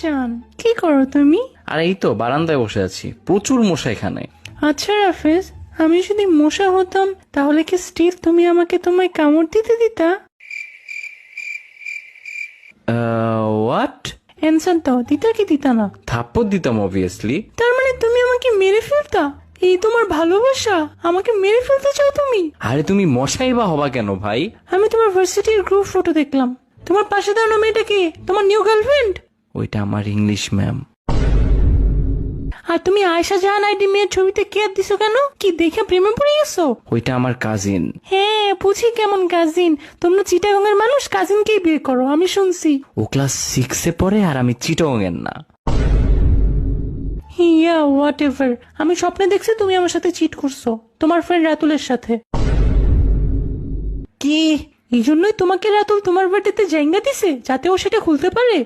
জান কি করো তুমি? আর এই তো বারান্দায় বসে আছি। প্রচুর মশা এখানে। আচ্ছা রাফেজ আমি যদি মশা হতাম তাহলে কি স্টিল তুমি আমাকে তোমায় কামড় দিতে দিতা? হোয়াট অ্যান্সার দাও দিতা কি দিতা না? থাপ্পড় দিতাম অবভিয়াসলি তার মানে তুমি আমাকে মেরে ফেলতা? এই তোমার ভালোবাসা আমাকে মেরে ফেলতে চাও তুমি? আরে তুমি মশাই বা হবা কেন ভাই? আমি তোমার ভার্সিটির গ্রুপ ফটো দেখলাম। তোমার পাশে দাঁড়ানো মেয়েটা কে? তোমার নিউ গার্লফ্রেন্ড ওইটা আমার ইংলিশ ম্যাম আর তুমি আয়সা জাহান আইডি মেয়ের ছবিতে কেয়ার দিছো কেন? কি দেখে প্রেমে পড়ে গেছো? ওইটা আমার কাজিন হ্যাঁ বুঝি কেমন কাজিন তোমরা চিটাগঙ্গের মানুষ কাজিনকেই বিয়ে করো আমি শুনছি। ও ক্লাস সিক্সে পড়ে আর আমি চিটং এর না। ইয়া হোয়াট এভার আমি স্বপ্নে দেখছি তুমি আমার সাথে চিট করছ তোমার ফ্রেন্ড রাতুলের সাথে। কি? এই জন্যই তোমাকে রাতুল তোমার বাড়িতে জায়গা দিছে যাতে ও সেটা খুলতে পারে?